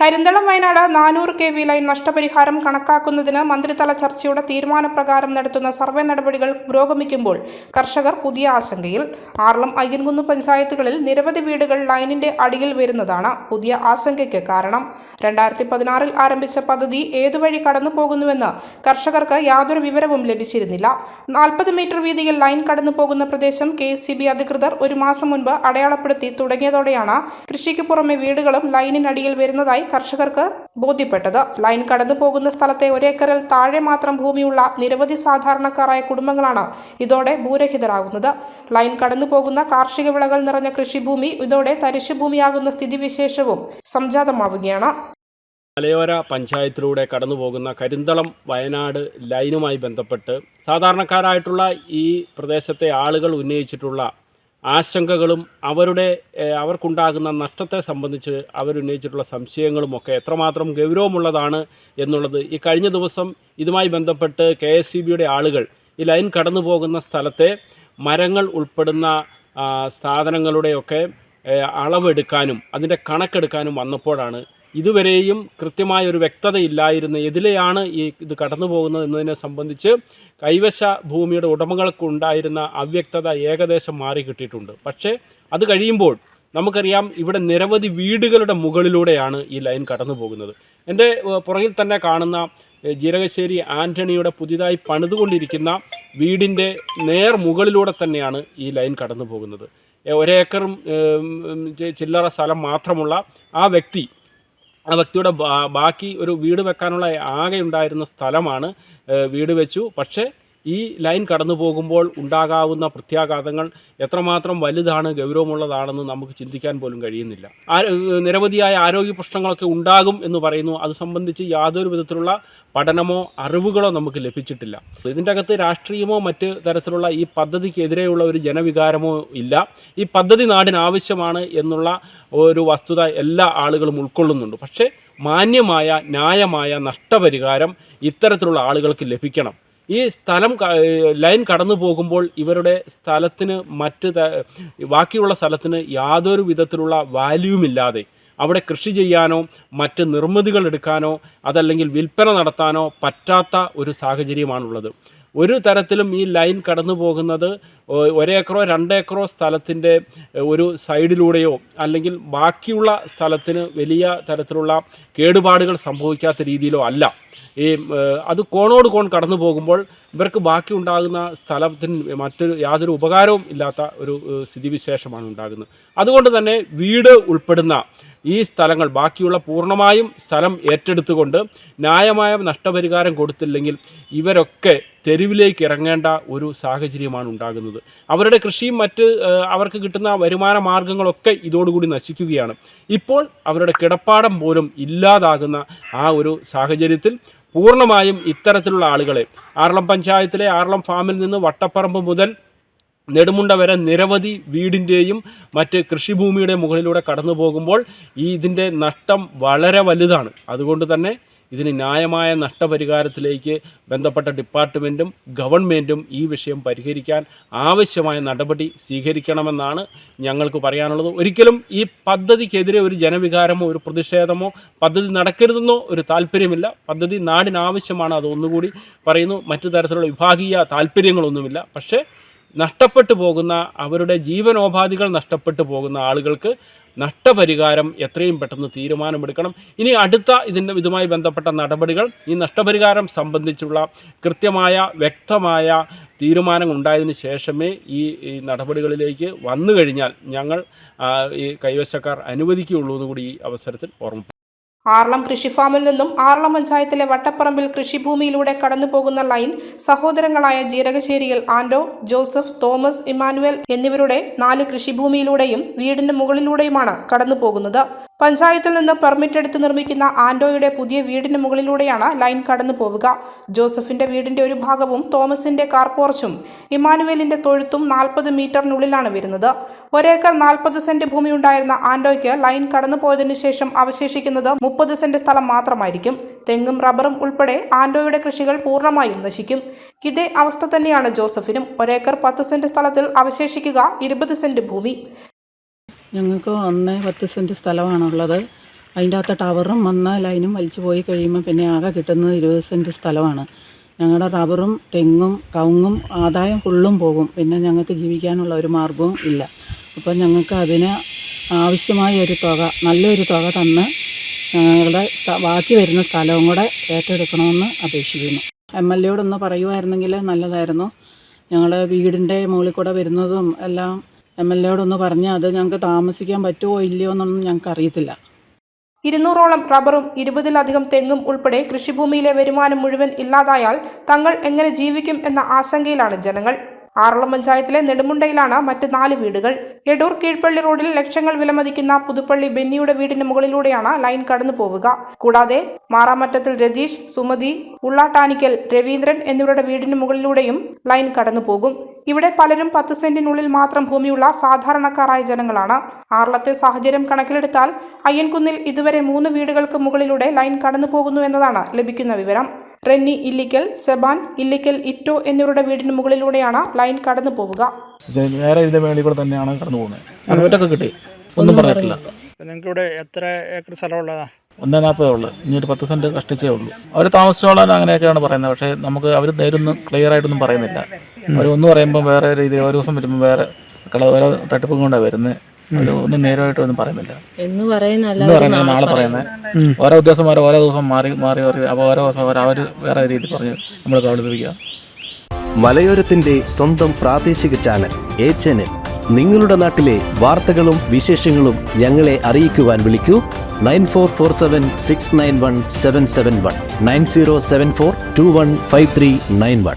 കരിന്തളം വയനാട് നാനൂറ് K V line നഷ്ടപരിഹാരം കണക്കാക്കുന്നതിന് മന്ത്രിതല ചർച്ചയുടെ തീരുമാനപ്രകാരം നടത്തുന്ന സർവേ നടപടികൾ പുരോഗമിക്കുമ്പോൾ കർഷകർ പുതിയ ആശങ്കയിൽ. ആർളം അയ്യൻകുന്ന് പഞ്ചായത്തുകളിൽ നിരവധി വീടുകൾ ലൈനിന്റെ അടിയിൽ വരുന്നതാണ് പുതിയ ആശങ്കയ്ക്ക് കാരണം. രണ്ടായിരത്തി പതിനാറിൽ ആരംഭിച്ച പദ്ധതി ഏതുവഴി കടന്നു പോകുന്നുവെന്ന് കർഷകർക്ക് യാതൊരു വിവരവും ലഭിച്ചിരുന്നില്ല. നാൽപ്പത് മീറ്റർ വീതിയിൽ ലൈൻ കടന്നു പോകുന്ന പ്രദേശം കെ അധികൃതർ ഒരു മാസം മുൻപ് അടയാളപ്പെടുത്തി തുടങ്ങിയതോടെയാണ് കൃഷിക്ക് പുറമെ വീടുകളും ലൈനിനടിയിൽ വരുന്നതായി കർഷകർക്ക് ബോധ്യപ്പെട്ടത്. ലൈൻ കടന്നു പോകുന്ന സ്ഥലത്തെ ഒരേക്കറിൽ താഴെ മാത്രം ഭൂമിയുള്ള നിരവധി സാധാരണക്കാരായ കുടുംബങ്ങളാണ് ഇതോടെ ഭൂരഹിതരാകുന്നത്. ലൈൻ കടന്നു പോകുന്ന കാർഷിക വിളകൾ നിറഞ്ഞ കൃഷിഭൂമി ഇതോടെ തരിശുഭൂമിയാകുന്ന സ്ഥിതിവിശേഷവും സംജാതമാവുകയാണ്. മലയോര പഞ്ചായത്തിലൂടെ കടന്നു പോകുന്ന കരിന്തളം വയനാട് ലൈനുമായി ബന്ധപ്പെട്ട് സാധാരണക്കാരായിട്ടുള്ള ഈ പ്രദേശത്തെ ആളുകൾ ഉന്നയിച്ചിട്ടുള്ള ആശങ്കകളും അവരുടെ അവർക്കുണ്ടാകുന്ന നഷ്ടത്തെ സംബന്ധിച്ച് അവരുന്നയിച്ചിട്ടുള്ള സംശയങ്ങളുമൊക്കെ എത്രമാത്രം ഗൗരവമുള്ളതാണ് എന്നുള്ളത് ഈ കഴിഞ്ഞ ദിവസം ഇതുമായി ബന്ധപ്പെട്ട് കെ എസ് സി ബിയുടെ ആളുകൾ ഈ ലൈൻ കടന്നു പോകുന്ന സ്ഥലത്തെ മരങ്ങൾ ഉൾപ്പെടുന്ന സാധനങ്ങളുടെയൊക്കെ അളവെടുക്കാനും അതിന്റെ കണക്കെടുക്കാനും വന്നപ്പോഴാണ് ഇതുവരെയും കൃത്യമായ ഒരു വ്യക്തതയില്ലായിരുന്ന എതിലെയാണ് ഈ ഇത് കടന്നു പോകുന്നത് എന്നതിനെ സംബന്ധിച്ച് കൈവശ ഭൂമിയുടെ ഉടമകൾക്കുണ്ടായിരുന്ന അവ്യക്തത ഏകദേശം മാറി കിട്ടിയിട്ടുണ്ട്. പക്ഷേ അത് കഴിയുമ്പോൾ നമുക്കറിയാം ഇവിടെ നിരവധി വീടുകളുടെ മുകളിലൂടെയാണ് ഈ ലൈൻ കടന്നു പോകുന്നത് എന്റെ പുറകിൽ തന്നെ കാണുന്ന ജീരകശ്ശേരി ആന്റണിയുടെ പുതിയതായി പണിതുകൊണ്ടിരിക്കുന്ന വീടിന്റെ നേർ മുകളിലൂടെ തന്നെയാണ് ഈ ലൈൻ കടന്നു പോകുന്നത് ഒരേക്കറും ചില്ലറ സ്ഥലം മാത്രമുള്ള ആ വ്യക്തി ആ വ്യക്തിയുടെ ബാക്കി ഒരു വീട് വെക്കാനുള്ള ആകെ ഉണ്ടായിരുന്ന സ്ഥലമാണ് വീട് വെച്ചു. പക്ഷേ ഈ ലൈൻ കടന്നു പോകുമ്പോൾ ഉണ്ടാകാവുന്ന പ്രത്യാഘാതങ്ങൾ എത്രമാത്രം വലുതാണ് ഗൗരവമുള്ളതാണെന്ന് നമുക്ക് ചിന്തിക്കാൻ പോലും കഴിയുന്നില്ല. നിരവധിയായ ആരോഗ്യ പ്രശ്നങ്ങളൊക്കെ ഉണ്ടാകും എന്ന് പറയുന്നു. അത് സംബന്ധിച്ച് യാതൊരു വിധത്തിലുള്ള പഠനമോ അറിവുകളോ നമുക്ക് ലഭിച്ചിട്ടില്ല. ഇതിന്റെ അകത്ത് രാഷ്ട്രീയമോ മറ്റ് തരത്തിലുള്ള ഈ പദ്ധതിക്കെതിരെയുള്ള ഒരു ജനവികാരമോ ഇല്ല. ഈ പദ്ധതി നാടിന് ആവശ്യമാണ് എന്നുള്ള ഒരു വസ്തുത എല്ലാ ആളുകളും ഉൾക്കൊള്ളുന്നുണ്ട്. പക്ഷേ മാന്യമായ ന്യായമായ നഷ്ടപരിഹാരം ഇത്തരത്തിലുള്ള ആളുകൾക്ക് ലഭിക്കണം. ഈ സ്ഥലം ലൈൻ കടന്നു പോകുമ്പോൾ ഇവരുടെ സ്ഥലത്തിന് മറ്റ് ബാക്കിയുള്ള സ്ഥലത്തിന് യാതൊരു വിധത്തിലുള്ള വാല്യൂമില്ലാതെ അവിടെ കൃഷി ചെയ്യാനോ മറ്റ് നിർമ്മിതികൾ എടുക്കാനോ അതല്ലെങ്കിൽ വിൽപ്പന നടത്താനോ പറ്റാത്ത ഒരു സാഹചര്യമാണുള്ളത്. ഒരു തരത്തിലും ഈ ലൈൻ കടന്നു പോകുന്നത് ഒരേക്കറോ രണ്ടേക്കറോ സ്ഥലത്തിന്റെ ഒരു സൈഡിലൂടെയോ അല്ലെങ്കിൽ ബാക്കിയുള്ള സ്ഥലത്തിന് വലിയ തരത്തിലുള്ള കേടുപാടുകൾ സംഭവിക്കാത്ത രീതിയിലോ അല്ല. ഈ അത് കോണോട് കോൺ കടന്നു പോകുമ്പോൾ ഇവർക്ക് ബാക്കി ഉണ്ടാകുന്ന സ്ഥലത്തിന് മറ്റൊരു യാതൊരു ഉപകാരവും ഇല്ലാത്ത ഒരു സ്ഥിതിവിശേഷമാണ് ഉണ്ടാകുന്നത്. അതുകൊണ്ട് തന്നെ വീട് ഉൾപ്പെടുന്ന ഈ സ്ഥലങ്ങൾ ബാക്കിയുള്ള പൂർണമായും സ്ഥലം ഏറ്റെടുത്തുകൊണ്ട് ന്യായമായ നഷ്ടപരിഹാരം കൊടുത്തില്ലെങ്കിൽ ഇവരൊക്കെ തെരുവിലേക്ക് ഇറങ്ങേണ്ട ഒരു സാഹചര്യമാണ് ഉണ്ടാകുന്നത്. അവരുടെ കൃഷിയും മറ്റ് അവർക്ക് കിട്ടുന്ന വരുമാന മാർഗങ്ങളൊക്കെ ഇതോടുകൂടി നശിക്കുകയാണ്. ഇപ്പോൾ അവരുടെ കിടപ്പാടം പോലും ഇല്ലാതാകുന്ന ആ ഒരു സാഹചര്യത്തിൽ പൂർണമായും ഇത്തരത്തിലുള്ള ആളുകളെ ആറളം പഞ്ചായത്തിലെ ആറളം ഫാമിൽ നിന്ന് വട്ടപ്പറമ്പ് മുതൽ നെടുമുണ്ട വരെ നിരവധി വീടിന്റെയും മറ്റ് കൃഷിഭൂമിയുടെ മുകളിലൂടെ കടന്നു പോകുമ്പോൾ ഈ ഇതിന്റെ നഷ്ടം വളരെ വലുതാണ്. അതുകൊണ്ട് തന്നെ ഇതിന് ന്യായമായ നഷ്ടപരിഹാരത്തിലേക്ക് ബന്ധപ്പെട്ട ഡിപ്പാർട്ട്മെന്റും ഗവൺമെന്റും ഈ വിഷയം പരിഹരിക്കാൻ ആവശ്യമായ നടപടി സ്വീകരിക്കണമെന്നാണ് ഞങ്ങൾക്ക് പറയാനുള്ളത്. ഒരിക്കലും ഈ പദ്ധതിക്കെതിരെ ഒരു ജനവികാരമോ ഒരു പ്രതിഷേധമോ പദ്ധതി നടക്കരുതെന്നോ ഒരു താല്പര്യമില്ല. പദ്ധതി നാടിനാവശ്യമാണ് അതൊന്നുകൂടി പറയുന്നു. മറ്റു തരത്തിലുള്ള വിഭാഗീയ താല്പര്യങ്ങളൊന്നുമില്ല. പക്ഷേ നഷ്ടപ്പെട്ടു പോകുന്ന അവരുടെ ജീവനോപാധികൾ നഷ്ടപ്പെട്ടു പോകുന്ന ആളുകൾക്ക് നഷ്ടപരിഹാരം എത്രയും പെട്ടെന്ന് തീരുമാനമെടുക്കണം. ഇനി അടുത്ത ഇതിന്റെ ഇതുമായി ബന്ധപ്പെട്ട നടപടികൾ ഈ നഷ്ടപരിഹാരം സംബന്ധിച്ചുള്ള കൃത്യമായ വ്യക്തമായ തീരുമാനം ഉണ്ടായതിനു ശേഷമേ ഈ നടപടികളിലേക്ക് വന്നു കഴിഞ്ഞാൽ ഞങ്ങൾ ഈ കൈവശക്കാർ അനുവദിക്കുകയുള്ളൂ എന്നുകൂടി ഈ അവസരത്തിൽ ഓർമ്മ ആർളം കൃഷിഫാമിൽ നിന്നും ആർളം പഞ്ചായത്തിലെ വട്ടപ്പറമ്പിൽ കൃഷിഭൂമിയിലൂടെ കടന്നുപോകുന്ന ലൈൻ സഹോദരങ്ങളായ ജീരകശ്ശേരിയിൽ ആൻഡോ ജോസഫ് തോമസ് ഇമ്മാനുവൽ എന്നിവരുടെ നാല് കൃഷിഭൂമിയിലൂടെയും വീടിന്റെ മുകളിലൂടെയുമാണ് കടന്നു പോകുന്നത് പഞ്ചായത്തിൽ നിന്ന് പെർമിറ്റ് എടുത്ത് നിർമ്മിക്കുന്ന ആൻഡോയുടെ പുതിയ വീടിന് മുകളിലൂടെയാണ് ലൈൻ കടന്നു പോവുക. ജോസഫിന്റെ വീടിന്റെ ഒരു ഭാഗവും തോമസിന്റെ കാർപോർച്ചും ഇമാനുവേലിന്റെ തൊഴുത്തും നാൽപ്പത് മീറ്ററിനുള്ളിലാണ് വരുന്നത്. ഒരേക്കർ നാൽപ്പത് സെന്റ് ഭൂമി ഉണ്ടായിരുന്ന ആൻഡോയ്ക്ക് ലൈൻ കടന്നു പോയതിനു ശേഷം അവശേഷിക്കുന്നത് മുപ്പത് സെന്റ് സ്ഥലം മാത്രമായിരിക്കും. തെങ്ങും റബ്ബറും ഉൾപ്പെടെ ആൻഡോയുടെ കൃഷികൾ പൂർണമായും നശിക്കും. ഇതേ അവസ്ഥ തന്നെയാണ് ജോസഫിനും. ഒരേക്കർ പത്ത് സെന്റ് സ്ഥലത്തിൽ അവശേഷിക്കുക ഇരുപത് സെന്റ് ഭൂമി. ഞങ്ങൾക്ക് ഒന്ന് പത്ത് സെന്റ് സ്ഥലമാണുള്ളത്. അതിന്റെ അകത്ത് ടവറും വന്ന ലൈനും വലിച്ചു പോയി കഴിയുമ്പോൾ പിന്നെ ആകെ കിട്ടുന്നത് ഇരുപത് സെന്റ് സ്ഥലമാണ്. ഞങ്ങളുടെ റബ്ബറും തെങ്ങും കവുങ്ങും ആദായം ഫുള്ളും പോകും. പിന്നെ ഞങ്ങൾക്ക് ജീവിക്കാനുള്ള ഒരു മാർഗവും ഇല്ല. അപ്പോൾ ഞങ്ങൾക്ക് അതിന് ആവശ്യമായ ഒരു തുക നല്ലൊരു തുക തന്ന് ഞങ്ങളുടെ ബാക്കി വരുന്ന സ്ഥലവും കൂടെ ഏറ്റെടുക്കണമെന്ന് അപേക്ഷിക്കുന്നു. എം എൽ എയോടൊന്ന് പറയുമായിരുന്നെങ്കിൽ നല്ലതായിരുന്നു. ഞങ്ങളുടെ വീടിന്റെ മുകളിൽ കൂടെ വരുന്നതും എല്ലാം എം എൽ എയോടൊന്ന് പറഞ്ഞാൽ അത് ഞങ്ങൾക്ക് താമസിക്കാൻ പറ്റുമോ ഇല്ലയോ എന്നൊന്നും ഞങ്ങൾക്ക് അറിയത്തില്ല. ഇരുന്നൂറോളം റബ്ബറും ഇരുപതിലധികം തെങ്ങും ഉൾപ്പെടെ കൃഷിഭൂമിയിലെ വരുമാനം മുഴുവൻ ഇല്ലാതായാൽ തങ്ങൾ എങ്ങനെ ജീവിക്കും എന്ന ആശങ്കയിലാണ് ജനങ്ങൾ. ആറളം പഞ്ചായത്തിലെ നെടുമുണ്ടയിലാണ് മറ്റ് നാല് വീടുകൾ. എടൂർ കീഴ്പള്ളി റോഡിൽ ലക്ഷങ്ങൾ വിലമതിക്കുന്ന പുതുപ്പള്ളി ബെന്നിയുടെ വീടിന് മുകളിലൂടെയാണ് ലൈൻ കടന്നു പോവുക. കൂടാതെ മാറാമറ്റത്തിൽ രജീഷ് സുമതി ഉള്ളാട്ടാനിക്കൽ രവീന്ദ്രൻ എന്നിവരുടെ വീടിന് മുകളിലൂടെയും ലൈൻ കടന്നു പോകും. ഇവിടെ പലരും പത്ത് സെന്റിനുള്ളിൽ മാത്രം ഭൂമിയുള്ള സാധാരണക്കാരായ ജനങ്ങളാണ്. ആറളത്തെ സാഹചര്യം കണക്കിലെടുത്താൽ അയ്യൻകുന്നിൽ ഇതുവരെ മൂന്ന് വീടുകൾക്ക് മുകളിലൂടെ ലൈൻ കടന്നു പോകുന്നു എന്നതാണ് ലഭിക്കുന്ന വിവരം. റെന്നി ഇല്ലിക്കൽ സെബാൻ ഇല്ലിക്കൽ ഇറ്റോ എന്നിവരുടെ വീടിന് മുകളിലൂടെയാണ് ലൈൻ കടന്നു പോവുക. നേരെ ഇതിന്റെ മേളിൽ കൂടെ തന്നെയാണ് കടന്നു പോകുന്നത്. കിട്ടി. ഒന്നും പറയത്തില്ല. നിങ്ങൾക്ക് ഇവിടെ എത്ര ഏക്കർ സ്ഥലമുള്ളതാ? ഒന്നേ നാൽപ്പതേ ഉള്ളൂ. ഇനി ഒരു പത്ത് സെന്റ് കഷ്ടിച്ചേ ഉള്ളൂ. അവർ താമസിച്ചോളാൻ അങ്ങനെയൊക്കെയാണ് പറയുന്നത്. പക്ഷേ നമുക്ക് അവർ നേരൊന്നും ക്ലിയർ ആയിട്ടൊന്നും പറയുന്നില്ല. അവർ ഒന്ന് പറയുമ്പോൾ വേറെ രീതി ഓരോ ദിവസം വരുമ്പോൾ വേറെ കള ഓരോ തട്ടിപ്പും കൊണ്ടാണ് വരുന്നത്. ഒന്നും നേരമായിട്ട് ഒന്നും പറയുന്നില്ല. എന്ന് പറയുന്ന നാളെ പറയുന്നത് ഓരോ ഉദ്യോഗസ്ഥന്മാർ ഓരോ ദിവസം മാറി മാറി മാറി അപ്പോൾ ഓരോ ദിവസം അവർ അവർ വേറെ രീതി പറഞ്ഞ് നമ്മൾ കബളിപ്പിക്കുക മലയോരത്തിന്റെ സ്വന്തം പ്രാദേശിക ചാനൽ എ ചാനൽ നിങ്ങളുടെ നാട്ടിലെ വാർത്തകളും വിശേഷങ്ങളും ഞങ്ങളെ അറിയിക്കുവാൻ വിളിക്കൂ. Nine four four seven six nine one seven seven one. Nine zero seven four two one five three nine one.